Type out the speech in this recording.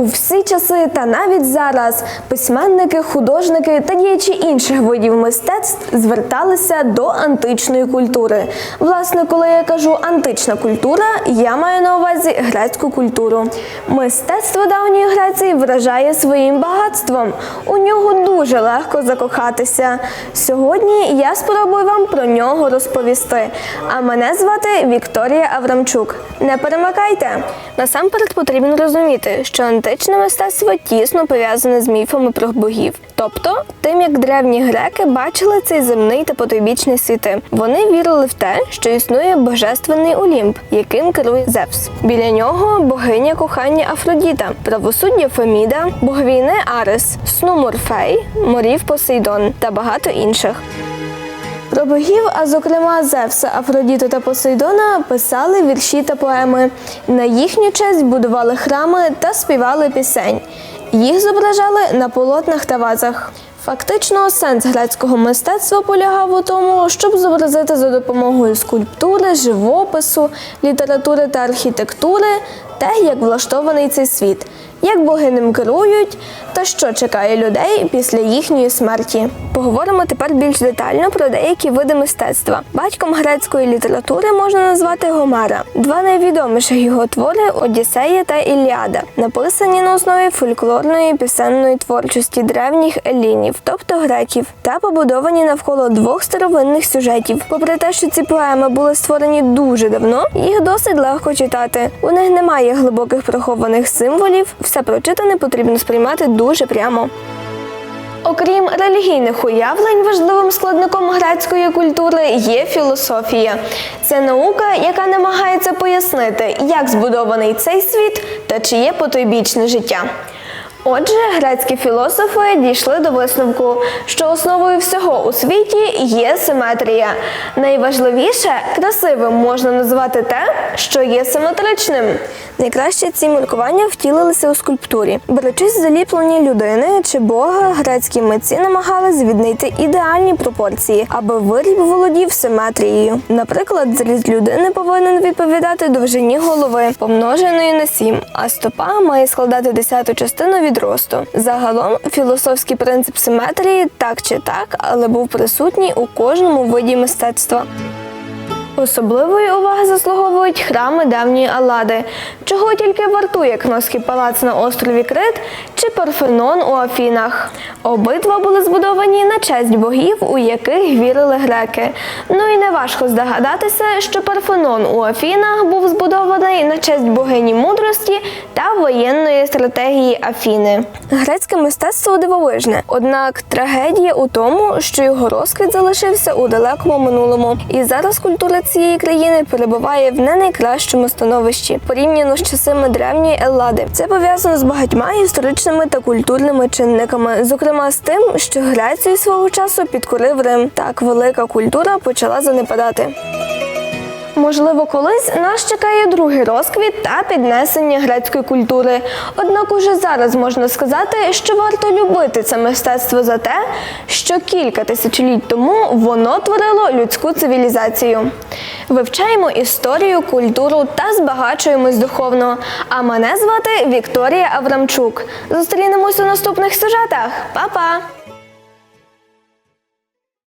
У всі часи та навіть зараз письменники, художники та діячі інших видів мистецтв зверталися до античної культури. Власне, коли я кажу антична культура, я маю на увазі грецьку культуру. Мистецтво давньої Греції вражає своїм багатством. У нього дуже легко закохатися. Сьогодні я спробую вам про нього розповісти. А мене звати Вікторія Аврамчук. Не перемикайте. Насамперед потрібно розуміти, що античне мистецтво тісно пов'язане з міфами про богів, тобто тим, як древні греки бачили цей земний та потойбічний світи. Вони вірили в те, що існує божественний Олімп, яким керує Зевс. Біля нього богиня кохання Афродіта, правосуддя Феміда, бог війни Арес, сну Морфей, морів Посейдон та багато інших. Про богів, а зокрема Зевса, Афродіту та Посейдона, писали вірші та поеми. На їхню честь будували храми та співали пісень. Їх зображали на полотнах та вазах. Фактично, сенс грецького мистецтва полягав у тому, щоб зобразити за допомогою скульптури, живопису, літератури та архітектури те, як влаштований цей світ, як боги ним керують та що чекає людей після їхньої смерті. Поговоримо тепер більш детально про деякі види мистецтва. Батьком грецької літератури можна назвати Гомера. Два найвідоміших його твори Одіссея та Іліада, написані на основі фольклорної пісенної творчості древніх елінів, тобто греків, та побудовані навколо двох старовинних сюжетів. Попри те, що ці поеми були створені дуже давно, їх досить легко читати. У них немає глибоких прихованих символів. Все прочитане потрібно сприймати дуже прямо. Окрім релігійних уявлень, важливим складником грецької культури є філософія. Це наука, яка намагається пояснити, як збудований цей світ та чи є потойбічне життя. Отже, грецькі філософи дійшли до висновку, що основою всього у світі є симетрія. Найважливіше красивим можна назвати те, що є симетричним. Найкраще ці міркування втілилися у скульптурі. Беручись заліплення людини чи бога, грецькі митці намагалися віднайти ідеальні пропорції, аби виріб володів симетрією. Наприклад, зріст людини повинен відповідати довжині голови, помноженої на сім, а стопа має складати десяту частину від росту. Загалом філософський принцип симетрії так чи так, але був присутній у кожному виді мистецтва. Особливої уваги заслуговують храми давньої Аллади, чого тільки вартує Кносський палац на острові Крит чи Парфенон у Афінах. Обидва були збудовані на честь богів, у яких вірили греки. Ну і неважко здогадатися, що Парфенон у Афінах був збудований на честь богині мудрості та воєнної стратегії Афіни. Грецьке мистецтво дивовижне, однак трагедія у тому, що його розквіт залишився у далекому минулому, і зараз культура цієї країни перебуває в не найкращому становищі порівняно з часами древньої Еллади. Це пов'язано з багатьма історичними та культурними чинниками, зокрема з тим, що Грецію свого часу підкорив Рим. Так велика культура почала занепадати. Можливо, колись нас чекає другий розквіт та піднесення грецької культури. Однак уже зараз можна сказати, що варто любити це мистецтво за те, що кілька тисячоліть тому воно творило людську цивілізацію. Вивчаємо історію, культуру та збагачуємось духовно. А мене звати Вікторія Аврамчук. Зустрінемось у наступних сюжетах. Па-па!